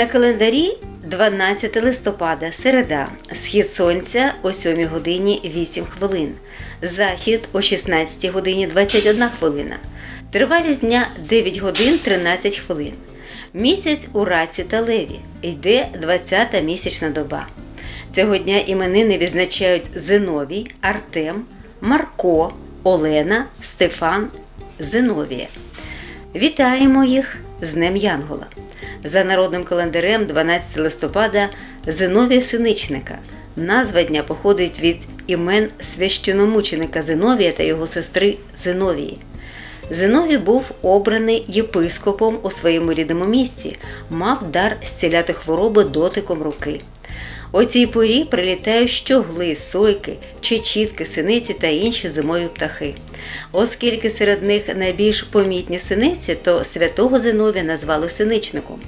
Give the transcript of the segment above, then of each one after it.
На календарі 12 листопада, середа, схід сонця о 7 годині 8 хвилин, захід о 16 годині 21 хвилина, тривалість дня 9 годин 13 хвилин. Місяць у раці та леві, йде 20-та місячна доба. Цього дня іменини відзначають Зиновій, Артем, Марко, Олена, Стефан, Зиновія. Вітаємо їх з Днем Янгола. За народним календарем 12 листопада Зиновія Синичника. Назва дня походить від імен священомученика Зиновія та його сестри Зиновії. Зиновій був обраний єпископом у своєму рідному місці, мав дар зціляти хвороби дотиком руки. О цій порі прилітають щогли, сойки, чечітки, синиці та інші зимові птахи. Оскільки серед них найбільш помітні синиці, то святого Зиновія назвали синичником.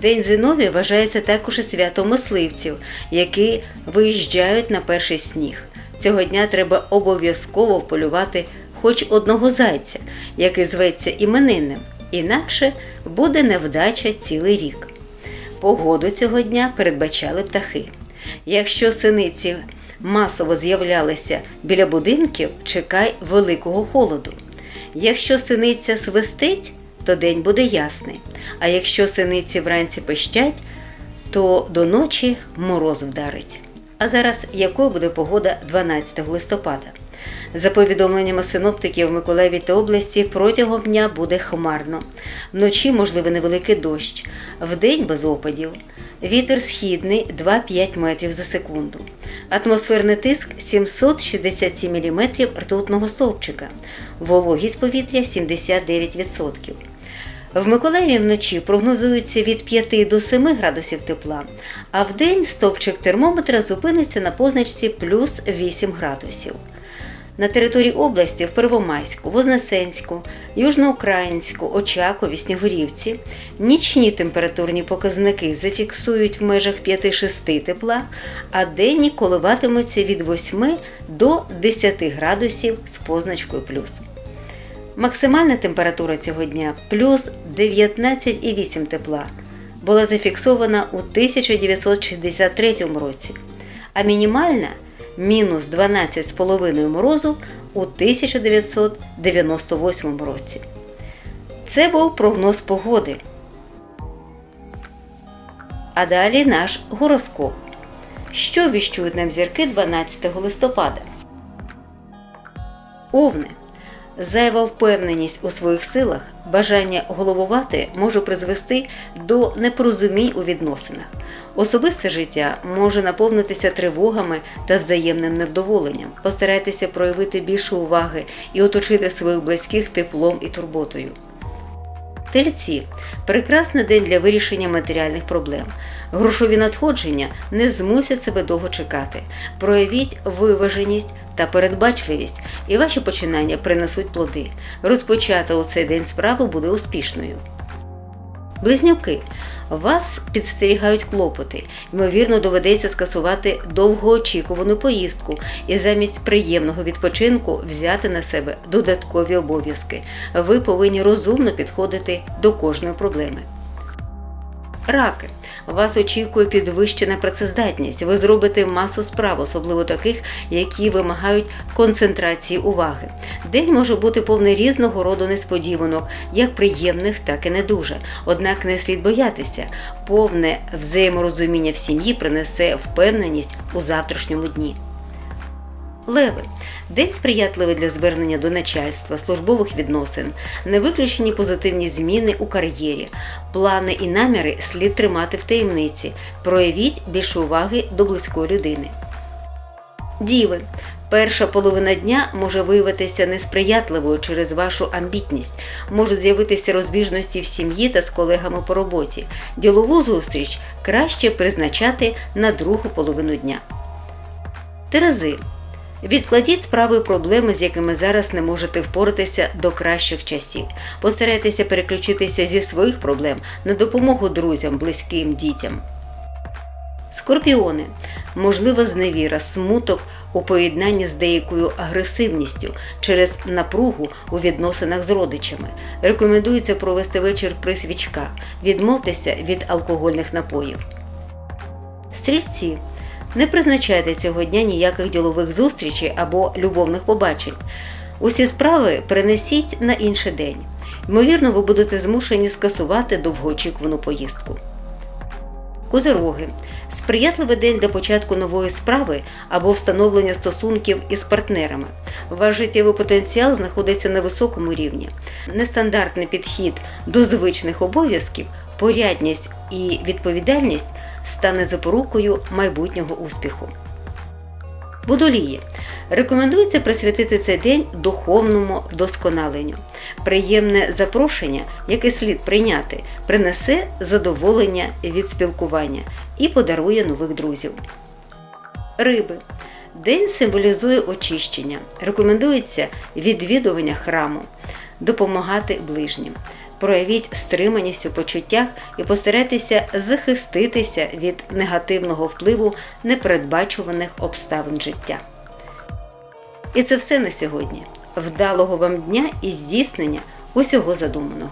День Зиновія вважається також і святом мисливців, які виїжджають на перший сніг. Цього дня треба обов'язково полювати хоч одного зайця, який зветься іменинним, інакше буде невдача цілий рік. Погоду цього дня передбачали птахи. Якщо синиці масово з'являлися біля будинків, чекай великого холоду. Якщо синиця свистить, то день буде ясний. А якщо синиці вранці пищать, то до ночі мороз вдарить. А зараз якою буде погода 12 листопада? За повідомленнями синоптиків в Миколаєві та області протягом дня буде хмарно. Вночі можливий невеликий дощ, вдень без опадів. Вітер східний 2-5 метрів за секунду. Атмосферний тиск 767 мм ртутного стовпчика. Вологість повітря 79%. В Миколаєві вночі прогнозується від 5 до 7 градусів тепла, а вдень стовпчик термометра зупиниться на позначці плюс 8 градусів. На території області в Первомайську, Вознесенську, Южноукраїнську, Очакові, Снігурівці. Нічні температурні показники зафіксують в межах 5-6 тепла, а денні коливатимуться від 8 до 10 градусів з позначкою плюс. Максимальна температура цього дня плюс 19,8 тепла. Була зафіксована у 1963 році, а мінімальна мінус 12,5 морозу у 1998 році. Це був прогноз погоди. А далі наш гороскоп. Що віщують нам зірки 12 листопада? Овни. Зайва впевненість у своїх силах, бажання головувати може призвести до непорозумінь у відносинах. Особисте життя може наповнитися тривогами та взаємним невдоволенням. Постарайтеся проявити більше уваги і оточити своїх близьких теплом і турботою. Тельці прекрасний день для вирішення матеріальних проблем. Грошові надходження не змусять себе довго чекати. Проявіть виваженість та передбачливість, і ваші починання принесуть плоди. Розпочати у цей день справу буде успішною. Близнюки. Вас підстерігають клопоти. Ймовірно, доведеться скасувати довгоочікувану поїздку і замість приємного відпочинку взяти на себе додаткові обов'язки. Ви повинні розумно підходити до кожної проблеми. Раки. Вас очікує підвищена працездатність. Ви зробите масу справ, особливо таких, які вимагають концентрації уваги. День може бути повний різного роду несподіванок, як приємних, так і не дуже. Однак не слід боятися. Повне взаєморозуміння в сім'ї принесе впевненість у завтрашньому дні. Леви день сприятливий для звернення до начальства, службових відносин, не виключені позитивні зміни у кар'єрі. Плани і наміри слід тримати в таємниці. Проявіть більше уваги до близької людини. Діви. Перша половина дня може виявитися несприятливою через вашу амбітність. Можуть з'явитися розбіжності в сім'ї та з колегами по роботі. Ділову зустріч краще призначати на другу половину дня. Терези. Відкладіть справи і проблеми, з якими зараз не можете впоратися до кращих часів. Постарайтеся переключитися зі своїх проблем на допомогу друзям, близьким дітям. Скорпіони. Можлива зневіра, смуток у поєднанні з деякою агресивністю через напругу у відносинах з родичами. Рекомендується провести вечір при свічках, відмовтеся від алкогольних напоїв. Стрільці. Не призначайте цього дня ніяких ділових зустрічей або любовних побачень. Усі справи перенесіть на інший день. Ймовірно, ви будете змушені скасувати довгоочікувану поїздку. Козироги сприятливий день для початку нової справи або встановлення стосунків із партнерами. Ваш життєвий потенціал знаходиться на високому рівні. Нестандартний підхід до звичних обов'язків, порядність і відповідальність стане запорукою майбутнього успіху. Водолії. Рекомендується присвятити цей день духовному вдосконаленню. Приємне запрошення, яке слід прийняти, принесе задоволення від спілкування і подарує нових друзів. Риби. День символізує очищення. Рекомендується відвідування храму, допомагати ближнім. Проявіть стриманість у почуттях і постарайтеся захиститися від негативного впливу непередбачуваних обставин життя. І це все на сьогодні. Вдалого вам дня і здійснення усього задуманого.